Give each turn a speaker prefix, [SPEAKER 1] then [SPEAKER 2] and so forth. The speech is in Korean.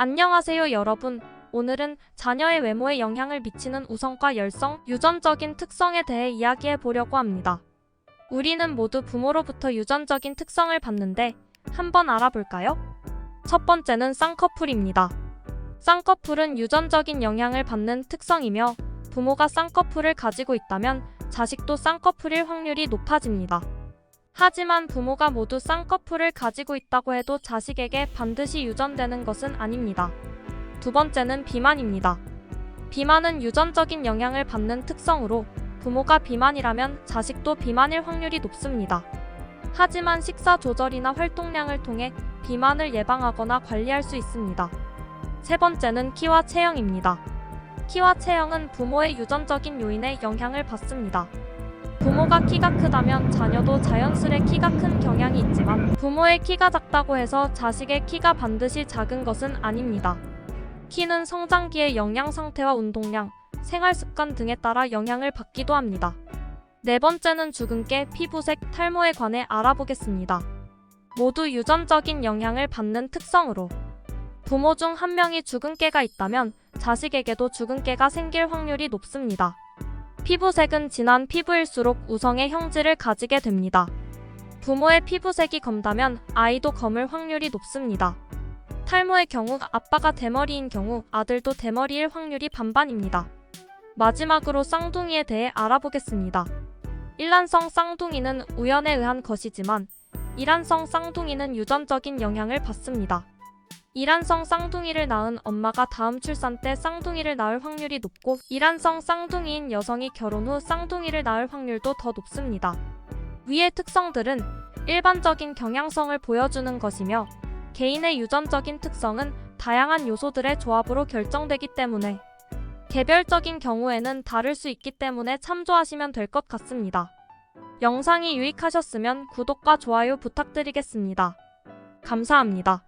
[SPEAKER 1] 안녕하세요 여러분. 오늘은 자녀의 외모에 영향을 미치는 우성과 열성, 유전적인 특성에 대해 이야기해 보려고 합니다. 우리는 모두 부모로부터 유전적인 특성을 받는데 한번 알아볼까요? 첫 번째는 쌍꺼풀입니다. 쌍꺼풀은 유전적인 영향을 받는 특성이며 부모가 쌍꺼풀을 가지고 있다면 자식도 쌍꺼풀일 확률이 높아집니다. 하지만 부모가 모두 쌍꺼풀을 가지고 있다고 해도 자식에게 반드시 유전되는 것은 아닙니다. 두 번째는 비만입니다. 비만은 유전적인 영향을 받는 특성으로 부모가 비만이라면 자식도 비만일 확률이 높습니다. 하지만 식사 조절이나 활동량을 통해 비만을 예방하거나 관리할 수 있습니다. 세 번째는 키와 체형입니다. 키와 체형은 부모의 유전적인 요인에 영향을 받습니다. 부모가 키가 크다면 자녀도 자연스레 키가 큰 경향이 있지만 부모의 키가 작다고 해서 자식의 키가 반드시 작은 것은 아닙니다. 키는 성장기의 영양 상태와 운동량, 생활 습관 등에 따라 영향을 받기도 합니다. 네 번째는 주근깨, 피부색, 탈모에 관해 알아보겠습니다. 모두 유전적인 영향을 받는 특성으로 부모 중 한 명이 주근깨가 있다면 자식에게도 주근깨가 생길 확률이 높습니다. 피부색은 진한 피부일수록 우성의 형질을 가지게 됩니다. 부모의 피부색이 검다면 아이도 검을 확률이 높습니다. 탈모의 경우 아빠가 대머리인 경우 아들도 대머리일 확률이 반반입니다. 마지막으로 쌍둥이에 대해 알아보겠습니다. 일란성 쌍둥이는 우연에 의한 것이지만 이란성 쌍둥이는 유전적인 영향을 받습니다. 이란성 쌍둥이를 낳은 엄마가 다음 출산 때 쌍둥이를 낳을 확률이 높고 이란성 쌍둥이인 여성이 결혼 후 쌍둥이를 낳을 확률도 더 높습니다. 위의 특성들은 일반적인 경향성을 보여주는 것이며 개인의 유전적인 특성은 다양한 요소들의 조합으로 결정되기 때문에 개별적인 경우에는 다를 수 있기 때문에 참조하시면 될 것 같습니다. 영상이 유익하셨으면 구독과 좋아요 부탁드리겠습니다. 감사합니다.